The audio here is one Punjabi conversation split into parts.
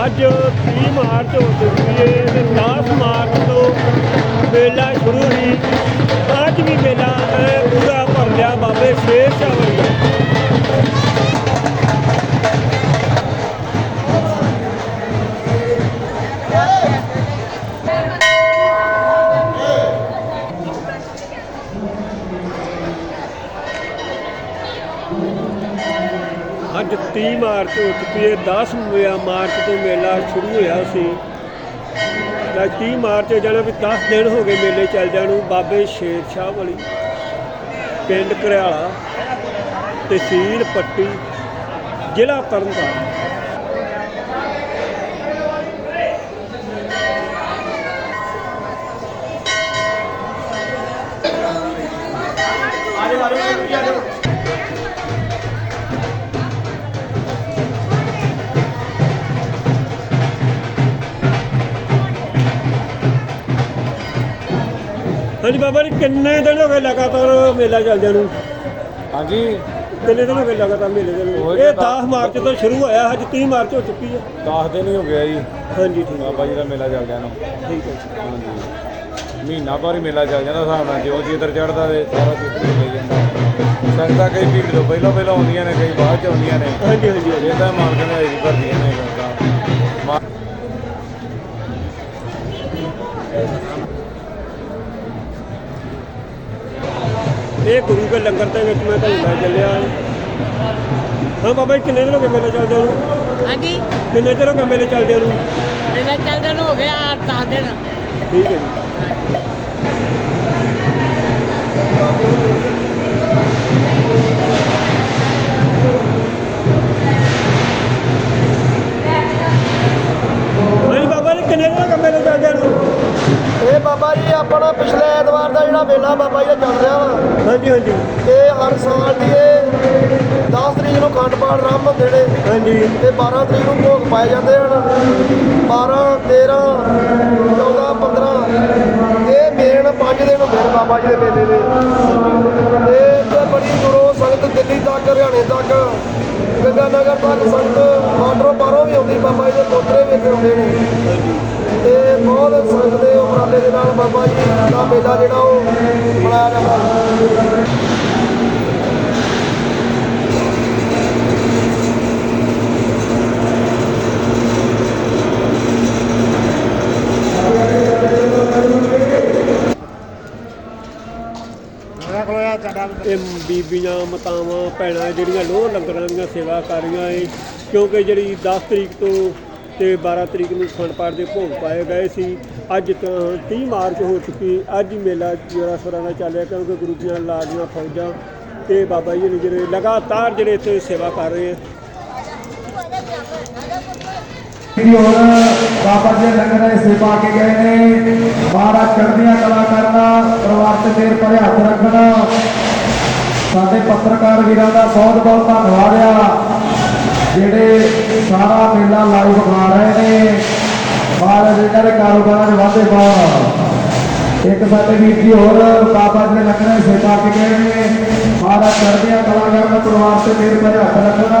ਅੱਜ 30 ਮਾਰਚ ਹੋ ਚੁੱਕੀ ਹੈ ਤੇ 10 ਮਾਰਚ ਤੋਂ ਮੇਲਾ ਸ਼ੁਰੂ ਸੀ ਅੱਜ ਵੀ ਮੇਲਾ ਐਂ ਪੂਰਾ ਭਰ ਲਿਆ ਬਾਬੇ ਸ਼ੇਰ ਸ਼ਾਹ ਵਰਗਾ ਅੱਜ 30 ਮਾਰਚ ਹੋ ਚੁੱਕੀ ਹੈ 10 ਮਾਰਚ ਤੋਂ ਮੇਲਾ ਸ਼ੁਰੂ ਹੋਇਆ ਸੀ। ਤਾਂ 30 ਮਾਰਚ ਜਾਣਾ ਵੀ 10 ਦਿਨ ਹੋ ਗਏ ਮੇਲੇ ਚੱਲ ਜਾਣ ਬਾਬੇ ਸ਼ੇਰ ਸ਼ਾਹ ਵਾਲੀ ਪਿੰਡ ਘਰਿਆਲਾ ਤਹਿਸੀਲ ਪੱਟੀ ਜ਼ਿਲ੍ਹਾ ਤਰਨਤਾਰਨ। ਬਾਬਾ ਜੀ ਕਿੰਨੇ ਦਿਨ ਹੋ ਗਏ ਲਗਾਤਾਰ ਮੇਲਾ ਚੱਲਦਿਆਂ ਨੂੰ? ਹਾਂਜੀ। ਕਿੰਨੇ ਦਿਨ ਹੋ ਗਏ ਲਗਾਤਾਰ ਮੇਲੇ ਚੱਲਣ ਨੂੰ? ਇਹ ਤਾਂ 10 ਮਾਰਚ ਤੋਂ ਸ਼ੁਰੂ ਹੋਇਆ ਅੱਜ 30 ਮਾਰਚ ਹੋ ਚੁੱਕੀ ਹੈ। 10 ਦਿਨ ਹੀ ਹੋ ਗਿਆ ਜੀ। ਹਾਂਜੀ ਠੀਕ। ਹੈ ਬਾਬਾ ਜੀ ਦਾ ਮੇਲਾ ਚੱਲ ਗਿਆ ਨੂੰ। ਠੀਕ ਹੈ ਜੀ। ਹਾਂਜੀ। ਮਹੀਨਾ ਭਰ ਹੀ ਮੇਲਾ ਚੱਲ ਜਾਂਦਾ ਹਿਸਾਬ ਨਾਲ ਜਿਉਂ ਚੀਤਰ ਚੜਦਾ ਤੇ ਸਾਰਾ ਕੁਝ ਲਈ ਜਾਂਦਾ। ਸੰਗਤਾਂ ਕਈ ਭੀੜ ਤੋਂ ਪਹਿਲਾਂ ਪਹਿਲਾਂ ਆਉਂਦੀਆਂ ਨੇ ਕਈ ਬਾਅਦ ਚ ਆਉਂਦੀਆਂ ਨੇ। ਹਾਂਜੀ ਹਾਂਜੀ ਹਾਂਜੀ। ਇਹ ਤਾਂ ਮਾਲਕ ਨੇ ਆਈ ਭਰਦੀਆਂ ਨੇ ਸੰਗਤਾਂ ਇਹ ਗੁਰੂ ਕੇ ਲੰਗਰ ਦੇ ਵਿੱਚ ਮੈਂ ਤੁਹਾਨੂੰ ਲੈ ਚੱਲਿਆ। ਹਾਂ ਬਾਬਾ ਜੀ ਕਿੰਨੇ ਦਿਨ ਹੋ ਗਏ ਮੇਲੇ ਚੱਲਦਿਆਂ ਨੂੰ? ਹਾਂਜੀ। ਕਿੰਨੇ ਦਿਨ ਹੋ ਗਏ ਮੇਲੇ ਚੱਲਦਿਆਂ ਨੂੰ? ਮੇਰਾ ਚੱਲਦਾ ਨੂੰ ਹੋ ਗਿਆ 10 ਦਿਨ। ਠੀਕ ਹੈ ਜੀ। ਨੇ ਤੇ 12 ਤਰੀਕ ਨੂੰ ਭੋਗ ਪਾਏ ਜਾਂਦੇ ਹਨ। 12 13 14 15 ਇਹ ਮੇਨ 5 ਦਿਨ ਹੁੰਦੇ ਨੇ ਬਾਬਾ ਜੀ ਦੇ ਮੇਲੇ ਦੇ। ਤੇ ਇੱਥੇ ਬੜੀ ਦੂਰੋਂ ਸੰਗਤ ਦਿੱਲੀ ਤੱਕ, ਹਰਿਆਣੇ ਤੱਕ ਗੰਗਾ ਨਗਰ ਤੱਕ ਸੰਗਤ ਬਾਰਡਰੋਂ ਬਾਹਰੋਂ ਵੀ ਆਉਂਦੀ, ਬਾਬਾ ਜੀ ਦੇ ਪੋਤਰੇ ਵੇਖ ਆਉਂਦੇ ਨੇ। ਤੇ ਬਹੁਤ ਸੰਗਤ ਦੇ ਉਪਰਾਲੇ ਦੇ ਨਾਲ ਬਾਬਾ ਜੀ ਦਾ ਮੇਲਾ ਜਿਹੜਾ ਉਹ ਮਨਾਇਆ ਜਾਂਦਾ। ਇਹ ਬੀਬੀਆਂ, ਮਾਤਾਵਾਂ, ਭੈਣਾਂ ਜਿਹੜੀਆਂ ਲੋਹ ਲੰਗਰਾਂ ਦੀਆਂ ਸੇਵਾ ਕਰ ਰਹੀਆਂ ਏ, ਕਿਉਂਕਿ ਜਿਹੜੀ 10 ਤਰੀਕ ਤੋਂ ਤੇ 12 ਤਰੀਕ ਨੂੰ ਖੰਡ ਪਾਠ ਦੇ ਭੋਗ ਪਾਏ ਗਏ ਸੀ, ਅੱਜ ਤਾਂ 30 ਮਾਰਚ ਹੋ ਚੁੱਕੀ ਅੱਜ ਮੇਲਾ ਜੋਰਾ ਸੋਰਾਂ ਨਾਲ ਚੱਲ ਰਿਹਾ ਕਿਉਂਕਿ ਗੁਰੂ ਜੀ ਨਾਲ ਲਾਡੀਆਂ ਫੌਜਾਂ ਤੇ ਬਾਬਾ ਜੀ ਨੇ ਜਿਹੜੇ ਲਗਾਤਾਰ ਜਿਹੜੇ ਇੱਥੇ ਸੇਵਾ ਕਰ ਰਹੇ ਆ। ਜੀ ਹੋਰ ਬਾਬਾ ਜੀ ਲੰਗਰ ਦੇ ਸੇਵਾ ਕੇ ਗਏ ਨੇ, ਮਹਾਰਾਜ ਚੜ੍ਹਦੀਆਂ ਕਲਾ ਕਰਨਾ, ਪਰਿਵਾਰ ਤੇ ਮੇਰ ਭਰੇ ਹੱਥ ਰੱਖਣਾ ਸਾਡੇ ਪੱਤਰਕਾਰ ਵੀਰਾਂ ਦਾ ਬਹੁਤ ਬਹੁਤ ਧੰਨਵਾਦ ਆ, ਜਿਹੜੇ ਸਾਰਾ ਮੇਲਾ ਲਾਈਵ ਬਣਾ ਰਹੇ ਨੇ। ਮਹਾਰਾਜ ਇਹਨਾਂ ਦੇ ਕਾਰੋਬਾਰਾਂ 'ਚ ਵਾਧੇ ਪਾਉਣ। ਇੱਕ ਸਾਡੇ ਵੀਰ ਜੀ ਹੋਰ, ਬਾਬਾ ਜੀ ਨੇ ਲੰਗਰ ਦੇ ਸੇਵਾ ਕੇ ਗਏ ਨੇ। ਮਹਾਰਾਜ ਚੜ੍ਹਦੀਆਂ ਕਲਾ ਕਰਨਾ ਪਰਿਵਾਰ ਤੇ ਮੇਰ ਭਰੇ ਹੱਥ ਰੱਖਣਾ।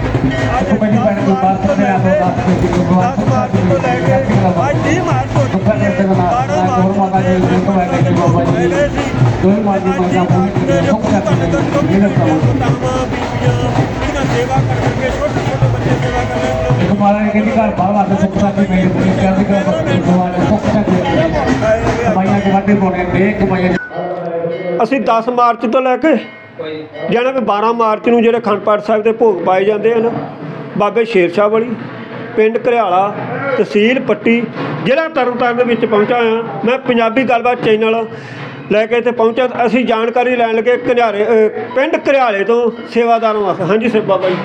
ਕਿ ਬਾਬਾ ਜੀ ਪਰਿਵਾਰ ਸੁਖ ਸ਼ਾਂਤੀ ਲੈ ਜਾਂਦੀ ਹੈ ਨੇ ਅੱਜ ਪਹਿਲੀ ਭੈਣ ਕੋਈ ਬਾਤ ਕਰਨੇ ਆ ਤਾਂ ਦੱਸ ਦੇ ਕਿ ਭਗਵਾਨ 10 ਮਾਰਚ ਤੋਂ ਲੈ ਕੇ ਅੱਜ 30 ਮਾਰਚ ਹੋ ਚੁੱਕੀ ਹੈ 12 ਮਾਰਚ ਤੋਂ ਗਏ ਸੀ ਦੋਈ ਮਾਜੀ ਮਾਜਾ ਪੂਰੀ ਨੇ ਜੋ ਸੁਖ ਸ਼ਾਂਤੀ ਲੈ ਬੀਬੀਆਂ ਜਿਹੜੀਆਂ ਸੇਵਾ ਕਰਕੇ ਛੋਟੇ ਛੋਟੇ ਬੱਚੇ ਕਹਿੰਦੀ ਘਰ ਬਾਹਰ ਵਾਸਤੇ ਸੁੱਖ ਸਾਥੀ ਮੇਰੇ ਕੋਲ ਕਹਿੰਦੀ ਘਰ ਬਸ ਸੁੱਖ ਸਾਥੀ ਕਮਾਈਆਂ ਕੇ ਵਾਟੇ ਕੋਨੇ ਨੇ ਕਮਾਈਆਂ ਅਸੀਂ 10 ਮਾਰਚ ਤੋਂ ਲੈ ਕੇ ਜਾਣਾ ਵੀ 12 ਮਾਰਚ ਨੂੰ ਜਿਹੜੇ ਅਖੰਡ ਪਾਠ ਸਾਹਿਬ ਦੇ ਭੋਗ ਪਾਏ ਜਾਂਦੇ ਹਨ, ਬਾਬੇ ਸ਼ੇਰ ਸ਼ਾਹ ਵਾਲੀ, ਪਿੰਡ ਘਰਿਆਲਾ, ਤਹਿਸੀਲ ਪੱਟੀ, ਜ਼ਿਲ੍ਹਾ ਤਰਨਤਾਰਨ ਦੇ ਵਿੱਚ ਪਹੁੰਚਾ ਹਾਂ। ਮੈਂ ਪੰਜਾਬੀ ਗੱਲਬਾਤ ਚੈਨਲ ਲੈ ਕੇ ਇੱਥੇ ਪਹੁੰਚਿਆ ਅਸੀਂ ਜਾਣਕਾਰੀ ਲੈਣ ਲੱਗੇ ਘਨਿਆਰੇ ਪਿੰਡ ਘਰਿਆਲੇ ਤੋਂ ਸੇਵਾਦਾਰਾਂ ਵਾਸਤੇ ਹਾਂਜੀ ਸਰ, ਬਾਬਾ ਜੀ।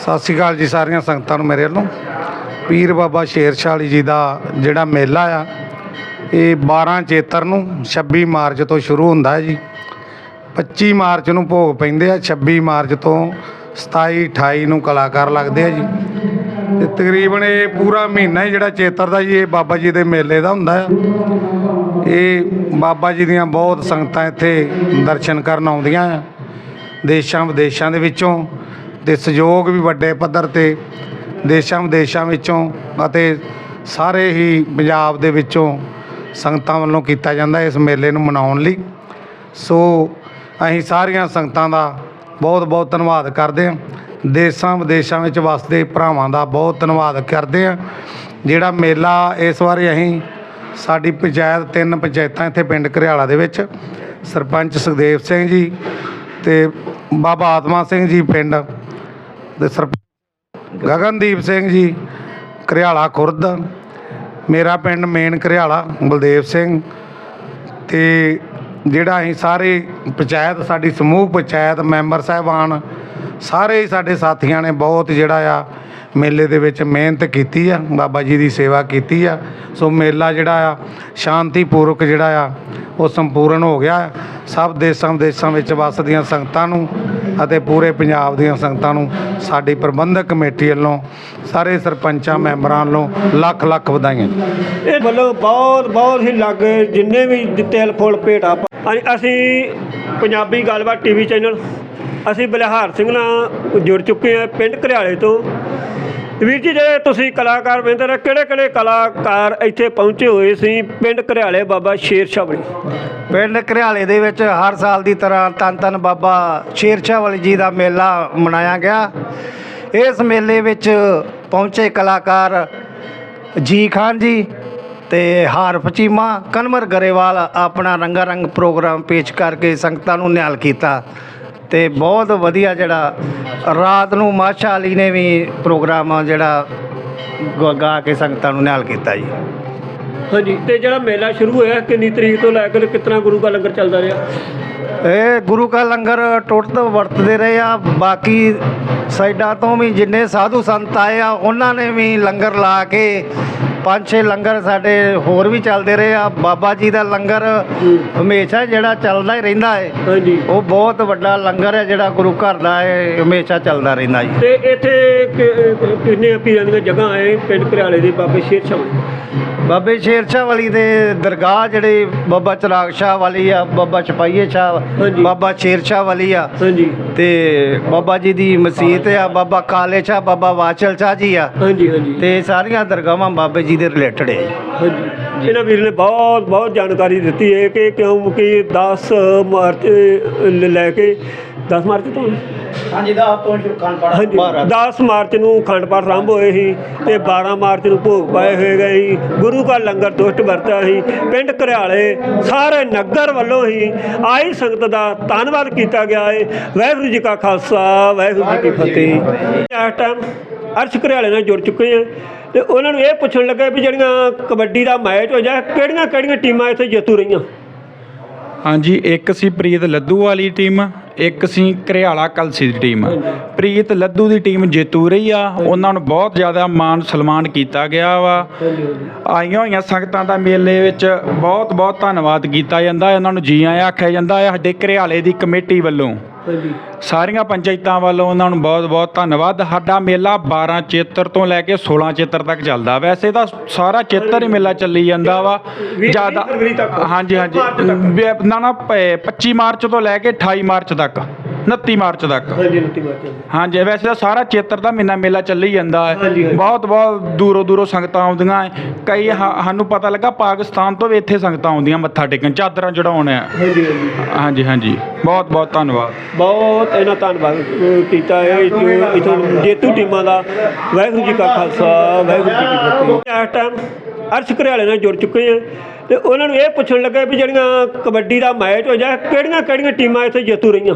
ਸਤਿ ਸ਼੍ਰੀ ਅਕਾਲ ਜੀ ਸਾਰੀਆਂ ਸੰਗਤਾਂ ਨੂੰ ਮੇਰੇ ਵੱਲੋਂ। ਪੀਰ ਬਾਬਾ ਸ਼ੇਰ ਸ਼ਾਹ ਵਾਲੀ ਜੀ ਦਾ ਜਿਹੜਾ ਮੇਲਾ ਆ, ਇਹ 12 ਚੇਤਰ ਨੂੰ 26 ਮਾਰਚ ਤੋਂ ਸ਼ੁਰੂ ਹੁੰਦਾ ਹੈ ਜੀ। 25 ਮਾਰਚ ਨੂੰ ਭੋਗ ਪੈਂਦੇ ਆ 26 ਮਾਰਚ ਤੋਂ 27 28 ਨੂੰ ਕਲਾਕਾਰ ਲੱਗਦੇ ਆ ਜੀ। ਤੇ ਤਕਰੀਬਨ ਇਹ ਪੂਰਾ ਮਹੀਨਾ ਹੀ ਜਿਹੜਾ ਚੇਤਰ ਦਾ ਜੀ, ਇਹ ਬਾਬਾ ਜੀ ਦੇ ਮੇਲੇ ਦਾ ਹੁੰਦਾ ਆ। ਇਹ ਬਾਬਾ ਜੀ ਦੀਆਂ ਬਹੁਤ ਸੰਗਤਾਂ ਇੱਥੇ ਦਰਸ਼ਨ ਕਰਨ ਆਉਂਦੀਆਂ ਆ, ਦੇਸ਼ਾਂ ਵਿਦੇਸ਼ਾਂ ਦੇ ਵਿੱਚੋਂ। ਤੇ ਸਹਿਯੋਗ ਵੀ ਵੱਡੇ ਪੱਧਰ ਤੇ ਦੇਸ਼ਾਂ ਵਿਦੇਸ਼ਾਂ ਵਿੱਚੋਂ ਅਤੇ ਸਾਰੇ ਹੀ ਪੰਜਾਬ ਦੇ ਵਿੱਚੋਂ ਸੰਗਤਾਂ ਵੱਲੋਂ ਕੀਤਾ ਜਾਂਦਾ ਇਸ ਮੇਲੇ ਨੂੰ ਮਨਾਉਣ ਲਈ। ਸੋ ਅਸੀਂ ਸਾਰੀਆਂ ਸੰਗਤਾਂ ਦਾ ਬਹੁਤ ਬਹੁਤ ਧੰਨਵਾਦ ਕਰਦੇ ਹਾਂ। ਦੇਸ਼ਾਂ ਵਿਦੇਸ਼ਾਂ ਵਿੱਚ ਵਸਦੇ ਭਰਾਵਾਂ ਦਾ ਬਹੁਤ ਧੰਨਵਾਦ ਕਰਦੇ ਹਾਂ। ਜਿਹੜਾ ਮੇਲਾ ਇਸ ਵਾਰੀ ਅਸੀਂ ਸਾਡੀ ਪੰਚਾਇਤ, ਤਿੰਨ ਪੰਚਾਇਤਾਂ ਇੱਥੇ ਪਿੰਡ ਘਰਿਆਲਾ ਦੇ ਵਿੱਚ, ਸਰਪੰਚ ਸੁਖਦੇਵ ਸਿੰਘ ਜੀ ਤੇ ਬਾਬਾ ਆਤਮਾ ਸਿੰਘ ਜੀ ਪਿੰਡ ਦੇ ਸਰ ਗਗਨਦੀਪ ਸਿੰਘ ਜੀ, ਘਰਿਆਲਾ ਖੁਰਦ, ਮੇਰਾ ਪਿੰਡ ਮੇਨ ਘਰਿਆਲਾ ਬਲਦੇਵ ਸਿੰਘ ਤੇ ਜਿਹੜਾ ਅਸੀਂ ਸਾਰੇ ਪੰਚਾਇਤ, ਸਾਡੀ ਸਮੂਹ ਪੰਚਾਇਤ ਮੈਂਬਰ ਸਾਹਿਬਾਨ, ਸਾਰੇ ਹੀ ਸਾਡੇ ਸਾਥੀਆਂ ਨੇ ਬਹੁਤ ਜਿਹੜਾ ਆ ਮੇਲੇ ਦੇ ਵਿੱਚ ਮਿਹਨਤ ਕੀਤੀ ਆ, ਬਾਬਾ ਜੀ ਦੀ ਸੇਵਾ ਕੀਤੀ ਆ। ਸੋ ਮੇਲਾ ਜਿਹੜਾ ਆ ਸ਼ਾਂਤੀਪੂਰਵਕ ਜਿਹੜਾ ਆ, ਉਹ ਸੰਪੂਰਨ ਹੋ ਗਿਆ। ਸਭ ਦੇਸ਼ਾਂ ਵਿਦੇਸ਼ਾਂ ਵਿੱਚ ਵੱਸਦੀਆਂ ਸੰਗਤਾਂ ਨੂੰ ਅਤੇ ਪੂਰੇ ਪੰਜਾਬ ਦੀਆਂ ਸੰਗਤਾਂ ਨੂੰ ਸਾਡੀ ਪ੍ਰਬੰਧਕ ਕਮੇਟੀ ਵੱਲੋਂ, ਸਾਰੇ ਸਰਪੰਚਾਂ ਮੈਂਬਰਾਂ ਵੱਲੋਂ ਲੱਖ ਲੱਖ ਵਧਾਈਆਂ। ਇਹ ਵੱਲੋਂ ਬਹੁਤ ਬਹੁਤ ਹੀ ਲੱਗ ਜਿੰਨੇ ਵੀ ਤਿਲ ਫੁੱਲ ਭੇਟਾ ਪਾ- ਹਾਂਜੀ, ਅਸੀਂ ਪੰਜਾਬੀ ਗੱਲਬਾਤ ਟੀਵੀ ਚੈਨਲ ਅਸੀਂ ਬਲਿਹਾਰ ਸਿੰਘ ਨਾਲ ਜੁੜ ਚੁੱਕੇ ਹਾਂ ਪਿੰਡ ਘਰਿਆਲੇ ਤੋਂ। ਵੀਰ ਜੀ ਜਿਹੜੇ ਤੁਸੀਂ ਕਲਾਕਾਰ ਵੇਂਦੇ ਕਿਹੜੇ ਕਿਹੜੇ ਕਲਾਕਾਰ ਇੱਥੇ ਪਹੁੰਚੇ ਹੋਏ ਸੀ? ਪਿੰਡ ਘਰਿਆਲੇ ਬਾਬਾ ਸ਼ੇਰ ਸ਼ਾਹ ਵਾਲੀ ਪਿੰਡ ਘਰਿਆਲੇ ਦੇ ਵਿੱਚ ਹਰ ਸਾਲ ਦੀ ਤਰ੍ਹਾਂ ਤਨ ਤਨ ਬਾਬਾ ਸ਼ੇਰ ਸ਼ਾਹ ਵਾਲੀ ਜੀ ਦਾ ਮੇਲਾ ਮਨਾਇਆ ਗਿਆ। ਇਸ ਮੇਲੇ ਵਿੱਚ ਪਹੁੰਚੇ ਕਲਾਕਾਰ ਜੀ ਖਾਨ ਜੀ ਤੇ ਹਾਰਫ ਚੀਮਾ ਕਨਵਰ ਗਰੇਵਾਲ ਆਪਣਾ ਰੰਗਾ ਰੰਗ ਪ੍ਰੋਗਰਾਮ ਪੇਸ਼ ਕਰਕੇ ਸੰਗਤਾਂ ਨੂੰ ਨਿਹਾਲ ਕੀਤਾ। ਤੇ ਬਹੁਤ ਵਧੀਆ ਜਿਹੜਾ ਰਾਤ ਨੂੰ ਮਾਸ਼ਾ ਅਲੀ ਨੇ ਵੀ ਪ੍ਰੋਗਰਾਮ ਜਿਹੜਾ ਗ- ਗਾ ਕੇ ਸੰਗਤਾਂ ਨੂੰ ਨਿਹਾਲ ਕੀਤਾ ਜੀ। ਹਾਂਜੀ ਤੇ ਜਿਹੜਾ ਮੇਲਾ ਸ਼ੁਰੂ ਹੋਇਆ ਕਿੰਨੀ ਤਰੀਕ ਤੋਂ ਲੈ ਕੇ ਕਿਤਨਾ ਗੁਰੂ ਦਾ ਲੰਗਰ ਚੱਲਦਾ ਰਿਹਾ? ਇਹ ਗੁਰੂ ਕਾ ਲੰਗਰ ਟੁੱਟ ਤੋਂ ਵਰਤਦੇ ਰਹੇ ਆ ਬਾਕੀ ਸਾਈਡਾਂ ਤੋਂ ਵੀ ਜਿੰਨੇ ਸਾਧੂ ਸੰਤ ਆਏ ਆ ਉਹਨਾਂ ਨੇ ਵੀ ਲੰਗਰ ਲਾ ਕੇ ਪੰਜ ਛੇ ਲੰਗਰ ਸਾਡੇ ਹੋਰ ਵੀ ਚੱਲਦੇ ਰਹੇ ਆ। ਬਾਬਾ ਜੀ ਦਾ ਲੰਗਰ ਹਮੇਸ਼ਾ ਜਿਹੜਾ ਚੱਲਦਾ ਹੀ ਰਹਿੰਦਾ ਹੈ ਹਾਂਜੀ। ਉਹ ਬਹੁਤ ਵੱਡਾ ਲੰਗਰ ਹੈ ਜਿਹੜਾ ਗੁਰੂ ਘਰ ਦਾ ਹੈ ਹਮੇਸ਼ਾ ਚੱਲਦਾ ਰਹਿੰਦਾ ਜੀ। ਤੇ ਇੱਥੇ ਕਿ- ਕਿੰਨੇ ਪੀਰਾਂ ਦੀਆਂ ਜਗ੍ਹਾ ਹੈ ਪਿੰਡ ਘਰਿਆਲੇ ਦੇ ਬਾਬੇ ਸ਼ੇਰ ਸ਼ਾਹ? ਬਾਬੇ ਸ਼ੇਰ ਸ਼ਾਹ ਵਾਲੀ ਦੇ ਦਰਗਾਹ ਜਿਹੜੇ ਬਾਬਾ ਚਰਾਗ ਸ਼ਾਹ ਵਾਲੀ ਆ ਬਾਬਾ ਛਪਾਈਏ ਸ਼ਾਹ। ਬਾਬਾ ਸ਼ੇਰ ਸ਼ਾਹ ਵਾਲੀ ਆ। ਹਾਂਜੀ। ਤੇ ਬਾਬਾ ਜੀ ਦੀ ਮਸਜਿਦ ਆ ਬਾਬਾ ਕਾਲੇ ਸ਼ਾਹ ਬਾਬਾ ਵਾਚਲ ਸ਼ਾਹ ਜੀ ਆ। ਹਾਂਜੀ ਹਾਂਜੀ। ਤੇ ਸਾਰੀਆਂ ਦਰਗਾਹਾਂ ਬਾਬੇ ਜੀ ਦੇ ਰਿਲੇਟਡ ਹੈ ਹਾਂਜੀ। ਇਹਨਾਂ ਵੀਰ ਨੇ ਬਹੁਤ ਬਹੁਤ ਜਾਣਕਾਰੀ ਦਿੱਤੀ ਹੈ ਕਿ ਕਿਉਂਕਿ 10 ਮਾਰਚ ਲੈ ਕੇ 10 ਮਾਰਚ ਤੋਂ ਹਾਂਜੀ ਦਾ ਤੋਂ ਸ਼ੁਰਕਾਨ ਹਾਂਜੀ 10 ਮਾਰਚ ਨੂੰ ਅਖੰਡ ਪਾਠ ਆਰੰਭ ਹੋਏ ਸੀ ਤੇ 12 ਮਾਰਚ ਨੂੰ ਭੋਗ ਪਾਏ ਹੋਏ ਗਏ ਸੀ। ਗੁਰੂ ਘਰ ਲੰਗਰ ਦੁਸ਼ਟ ਵਰਤਿਆ ਸੀ। ਪਿੰਡ ਘਰਿਆਲੇ ਸਾਰੇ ਨਗਰ ਵੱਲੋਂ ਹੀ ਆਈ ਸੰਗਤ ਦਾ ਧੰਨਵਾਦ ਕੀਤਾ ਗਿਆ ਹੈ ਵਾਹਿਗੁਰੂ ਜੀ ਕਾ ਖਾਲਸਾ ਵਾਹਿਗੁਰੂ ਜੀ ਕੀ ਫਤਿਹ। ਇਸ ਟਾਈਮ ਅਰਸ਼ ਘਰਿਆਲੇ ਨਾਲ ਜੁੜ ਚੁੱਕੇ ਆ ਤੇ ਉਹਨਾਂ ਨੂੰ ਇਹ ਪੁੱਛਣ ਲੱਗਾ ਵੀ ਜਿਹੜੀਆਂ ਕਬੱਡੀ ਦਾ ਮੈਚ ਹੋ ਜਾ ਕਿਹੜੀਆਂ ਕਿਹੜੀਆਂ ਟੀਮਾਂ ਇੱਥੇ ਜੇਤੂ ਰਹੀਆਂ? ਹਾਂਜੀ, ਇੱਕ ਸੀ ਪ੍ਰੀਤ ਲੱਦੂ ਵਾਲੀ ਟੀਮ ਇੱਕ ਸੀ ਘਰਿਆਲਾ ਕਲਸੀ ਦੀ ਟੀਮ ਪ੍ਰੀਤ ਲੱਦੂ ਦੀ ਟੀਮ ਜੇਤੂ ਰਹੀ ਆ। ਉਹਨਾਂ ਨੂੰ ਬਹੁਤ ਜ਼ਿਆਦਾ ਮਾਣ ਸਨਮਾਨ ਕੀਤਾ ਗਿਆ ਵਾ। ਆਈਆਂ ਹੋਈਆਂ ਸੰਗਤਾਂ ਦਾ ਮੇਲੇ ਵਿੱਚ ਬਹੁਤ ਬਹੁਤ ਧੰਨਵਾਦ ਕੀਤਾ ਜਾਂਦਾ। ਹੈ ਉਹਨਾਂ ਨੂੰ ਜੀ ਆਇਆਂ ਆਖਿਆ ਜਾਂਦਾ ਹੈ ਸਾਡੇ ਘਰਿਆਲੇ ਦੀ ਕਮੇਟੀ ਵੱਲੋਂ। ਸਾਰੀਆਂ ਪੰਚਾਇਤਾਂ ਵੱਲੋਂ ਉਹਨਾਂ ਨੂੰ ਬਹੁਤ ਬਹੁਤ ਧੰਨਵਾਦ। ਸਾਡਾ ਮੇਲਾ 12 ਚੇਤਰ ਤੋਂ ਲੈ ਕੇ 16 ਚੇਤਰ ਤੱਕ ਚੱਲਦਾ। ਵੈਸੇ ਤਾਂ ਸਾਰਾ ਚੇਤਰ ਹੀ ਮੇਲਾ ਚੱਲੀ ਜਾਂਦਾ ਵਾ। ਜ਼ਿਆਦਾ। ਹਾਂਜੀ ਹਾਂਜੀ। ਨਾ ਨਾ ਪ- 25 ਮਾਰਚ ਤੋਂ ਲੈ ਕੇ 28 ਮਾਰਚ ਤੱਕ। 29 ਮਾਰਚ ਤੱਕ। ਹਾਂਜੀ 29 ਮਾਰਚ ਹਾਂਜੀ ਵੈਸੇ ਤਾਂ ਸਾਰਾ ਚੇਤਰ ਦਾ ਮਹੀਨਾ ਮੇਲਾ ਚੱਲੀ ਜਾਂਦਾ ਹੈ। ਹਾਂਜੀ, ਹਾਂਜੀ। ਬਹੁਤ ਬਹੁਤ ਦੂਰੋਂ ਦੂਰੋਂ ਸੰਗਤਾਂ ਆਉਂਦੀਆਂ ਹੈ। ਕਈ ਹਾ- ਸਾਨੂੰ ਪਤਾ ਲੱਗਾ ਪਾਕਿਸਤਾਨ ਤੋਂ ਵੀ ਇੱਥੇ ਸੰਗਤਾਂ ਆਉਂਦੀਆਂ ਮੱਥਾ ਟੇਕਣ ਚਾਦਰਾਂ ਚੜਾਉਣ ਆ ਹਾਂਜੀ ਹਾਂਜੀ। ਹਾਂਜੀ ਹਾਂਜੀ। ਬਹੁਤ ਬਹੁਤ ਧੰਨਵਾਦ। ਬਹੁਤ ਇਹਨਾਂ ਧੰਨਵਾਦ ਕੀਤਾ ਹੈ। ਇਥੋਂ ਜੇਤੂ ਟੀਮਾਂ ਦਾ ਵਾਹਿਗੁਰੂ ਜੀ ਕਾ ਖਾਲਸਾ ਵਾਹਿਗੁਰੂ ਜੀ ਕੀ ਫਤਿਹ। ਇਸ ਟਾਈਮ ਅਰਸ਼ ਘਰਿਆਲੇ ਨਾਲ ਜੁੜ ਚੁੱਕੇ ਆ ਤੇ ਉਹਨਾਂ ਨੂੰ ਇਹ ਪੁੱਛਣ ਲੱਗਾ ਵੀ ਜਿਹੜੀਆਂ ਕਬੱਡੀ ਦਾ ਮੈਚ ਹੋ ਜਾ ਕਿਹੜੀਆਂ ਕਿਹੜੀਆਂ ਟੀਮਾਂ ਇੱਥੇ ਜੇਤੂ ਰਹੀਆਂ?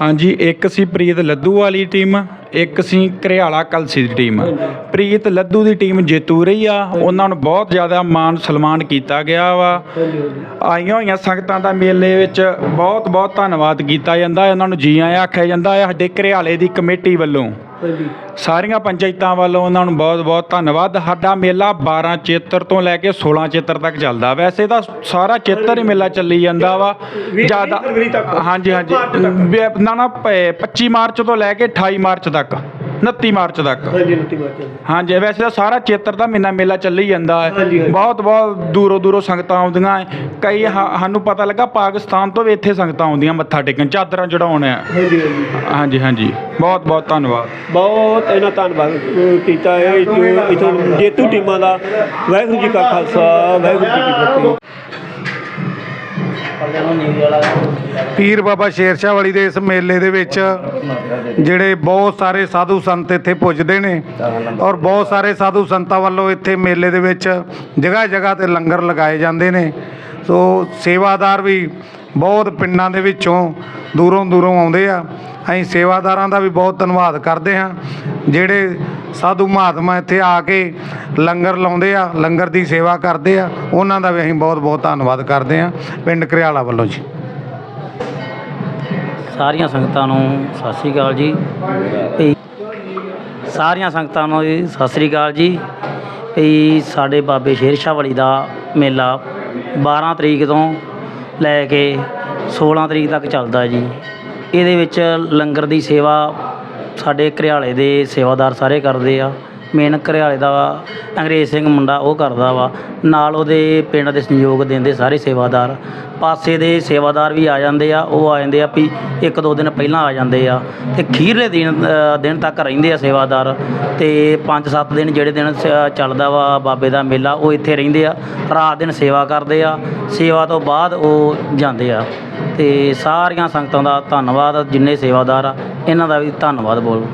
ਹਾਂਜੀ, ਇੱਕ ਸੀ ਪ੍ਰੀਤ ਲੱਦੂ ਵਾਲੀ ਟੀਮ, ਇੱਕ ਸੀ ਘਰਿਆਲਾ ਕਲਸੀ ਦੀ ਟੀਮ। ਪ੍ਰੀਤ ਲੱਦੂ ਦੀ ਟੀਮ ਜੇਤੂ ਰਹੀ ਆ, ਉਹਨਾਂ ਨੂੰ ਬਹੁਤ ਜ਼ਿਆਦਾ ਮਾਣ ਸਨਮਾਨ ਕੀਤਾ ਗਿਆ ਵਾ। ਆਈਆਂ ਹੋਈਆਂ ਸੰਗਤਾਂ ਦਾ ਮੇਲੇ ਵਿੱਚ ਬਹੁਤ ਬਹੁਤ ਧੰਨਵਾਦ ਕੀਤਾ ਜਾਂਦਾ ਉਹਨਾਂ ਨੂੰ ਜੀ ਆਇਆਂ ਆਖਿਆ ਜਾਂਦਾ ਹੈ ਸਾਡੇ ਘਰਿਆਲੇ ਦੀ ਕਮੇਟੀ ਵੱਲੋਂ। ਸਾਰੀਆਂ ਪੰਚਾਇਤਾਂ ਵੱਲੋਂ ਉਹਨਾਂ ਨੂੰ ਬਹੁਤ ਬਹੁਤ ਧੰਨਵਾਦ। ਸਾਡਾ ਮੇਲਾ 12 ਚੇਤਰ ਤੋਂ ਲੈ ਕੇ 16 ਚੇਤਰ ਤੱਕ ਚੱਲਦਾ। ਵੈਸੇ ਤਾਂ ਸਾਰਾ ਚੇਤਰ ਹੀ ਮੇਲਾ ਚੱਲੀ ਜਾਂਦਾ ਵਾ। ਜ਼ਿਆਦਾ। ਹਾਂਜੀ ਹਾਂਜੀ। ਨਾ ਨਾ ਪ- 25 ਮਾਰਚ ਤੋਂ ਲੈ ਕੇ 28 ਮਾਰਚ ਤੱਕ। 29 ਮਾਰਚ ਤੱਕ। ਹਾਂਜੀ 29 ਮਾਰਚ ਹਾਂਜੀ ਵੈਸੇ ਤਾਂ ਸਾਰਾ ਚੇਤਰ ਦਾ ਮਹੀਨਾ ਮੇਲਾ ਚੱਲੀ ਜਾਂਦਾ ਹੈ। ਹਾਂਜੀ। ਬਹੁਤ ਬਹੁਤ ਦੂਰੋਂ ਦੂਰੋਂ ਸੰਗਤਾਂ ਆਉਂਦੀਆਂ ਹੈ। ਕਈ ਹਾ- ਸਾਨੂੰ ਪਤਾ ਲੱਗਾ ਪਾਕਿਸਤਾਨ ਤੋਂ ਵੀ ਇੱਥੇ ਸੰਗਤਾਂ ਆਉਂਦੀਆਂ ਮੱਥਾ ਟੇਕਣ ਚਾਦਰਾਂ ਚੜਾਉਣ ਆ। ਹਾਂਜੀ ਹਾਂਜੀ। ਹਾਂਜੀ ਹਾਂਜੀ। ਬਹੁਤ ਬਹੁਤ ਧੰਨਵਾਦ। ਬਹੁਤ ਇਹਨਾਂ ਧੰਨਵਾਦ ਕੀਤਾ ਹੈ। ਜੋ ਇਥੋਂ ਜੇਤੂ ਟੀਮਾਂ ਦਾ ਵਾਹਿਗੁਰੂ ਜੀ ਕਾ ਖਾਲਸਾ ਵਾਹਿਗੁਰੂ ਜੀ ਕੀ ਫਤਿਹ। ਪੀਰ ਬਾਬਾ ਸ਼ੇਰ ਸ਼ਾਹ ਵਾਲੀ ਦੇ ਇਸ ਮੇਲੇ ਦੇ ਵਿੱਚ ਜਿਹੜੇ ਬਹੁਤ ਸਾਰੇ ਸਾਧੂ ਸੰਤ ਇੱਥੇ ਪੁੱਜਦੇ ਨੇ ਔਰ ਬਹੁਤ ਸਾਰੇ ਸਾਧੂ ਸੰਤਾਂ ਵੱਲੋਂ ਇੱਥੇ ਮੇਲੇ ਦੇ ਵਿੱਚ ਜਗ੍ਹਾ ਜਗ੍ਹਾ ਤੇ ਲੰਗਰ ਲਗਾਏ ਜਾਂਦੇ ਨੇ। ਸੋ ਸੇਵਾਦਾਰ ਵੀ ਬਹੁਤ ਪਿੰਡਾਂ ਦੇ ਵਿੱਚੋਂ ਦੂਰੋਂ ਦੂਰੋਂ ਆਉਂਦੇ ਆ। ਅਸੀਂ ਸੇਵਾਦਾਰਾਂ ਦਾ ਵੀ ਬਹੁਤ ਧੰਨਵਾਦ ਕਰਦੇ ਹਾਂ। ਜਿਹੜੇ ਸਾਧੂ ਮਹਾਤਮਾ ਇੱਥੇ ਆ ਕੇ ਲੰਗਰ ਲਾਉਂਦੇ ਆ, ਲੰਗਰ ਦੀ ਸੇਵਾ ਕਰਦੇ ਆ, ਉਹਨਾਂ ਦਾ ਵੀ ਅਸੀਂ ਬਹੁਤ ਬਹੁਤ ਧੰਨਵਾਦ ਕਰਦੇ ਹਾਂ। ਪਿੰਡ ਘਰਿਆਲਾ ਵੱਲੋਂ ਜੀ। ਸਾਰੀਆਂ ਸੰਗਤਾਂ ਨੂੰ ਸਤਿ ਸ੍ਰੀ ਅਕਾਲ ਜੀ। ਸਾਰੀਆਂ ਸੰਗਤਾਂ ਨੂੰ ਜੀ ਸਤਿ ਸ੍ਰੀ ਅਕਾਲ ਜੀ। ਵੀ ਸਾਡੇ ਬਾਬੇ ਸ਼ੇਰ ਸ਼ਾਹ ਵਾਲੀ ਦਾ ਮੇਲਾ 12 ਤਰੀਕ ਤੋਂ ਲੈ ਕੇ 16 ਤਰੀਕ ਤੱਕ ਚੱਲਦਾ ਜੀ। ਇਹਦੇ ਵਿੱਚ ਲੰਗਰ ਦੀ ਸੇਵਾ ਸਾਡੇ ਘਰਿਆਲੇ ਦੇ ਸੇਵਾਦਾਰ ਸਾਰੇ ਕਰਦੇ ਆ। ਮੇਨ ਘਰਿਆਲੇ ਦਾ ਅੰਗਰੇਜ਼ ਸਿੰਘ ਮੁੰਡਾ ਉਹ ਕਰਦਾ ਵਾ। ਨਾਲ ਉਹਦੇ ਪਿੰਡ ਦੇ ਸੰਯੋਗ ਦਿੰਦੇ ਸਾਰੇ ਸੇਵਾਦਾਰ। ਪਾਸੇ ਦੇ ਸੇਵਾਦਾਰ ਵੀ ਆ ਜਾਂਦੇ ਆ। ਉਹ ਆ ਜਾਂਦੇ ਆ ਵੀ ਇੱਕ ਦੋ ਦਿਨ ਪਹਿਲਾਂ ਆ ਜਾਂਦੇ ਆ। ਤੇ ਖੀਰਲੇ ਦਿਨ ਦਿਨ ਤੱਕ ਰਹਿੰਦੇ ਆ ਸੇਵਾਦਾਰ। ਤੇ 5-7 ਦਿਨ ਜਿਹੜੇ ਦਿਨ ਸ- ਚੱਲਦਾ ਵਾ ਬਾਬੇ ਦਾ ਮੇਲਾ, ਉਹ ਇੱਥੇ ਰਹਿੰਦੇ ਆ। ਰਾਤ ਦਿਨ ਸੇਵਾ ਕਰਦੇ ਆ। ਸੇਵਾ ਤੋਂ ਬਾਅਦ ਉਹ ਜਾਂਦੇ ਆ। ਤੇ ਸਾਰੀਆਂ ਸੰਗਤਾਂ ਦਾ ਧੰਨਵਾਦ ਜਿੰਨੇ ਸੇਵਾਦਾਰ ਆ ਇਹਨਾਂ ਦਾ ਵੀ ਧੰਨਵਾਦ ਬੋਲੋ।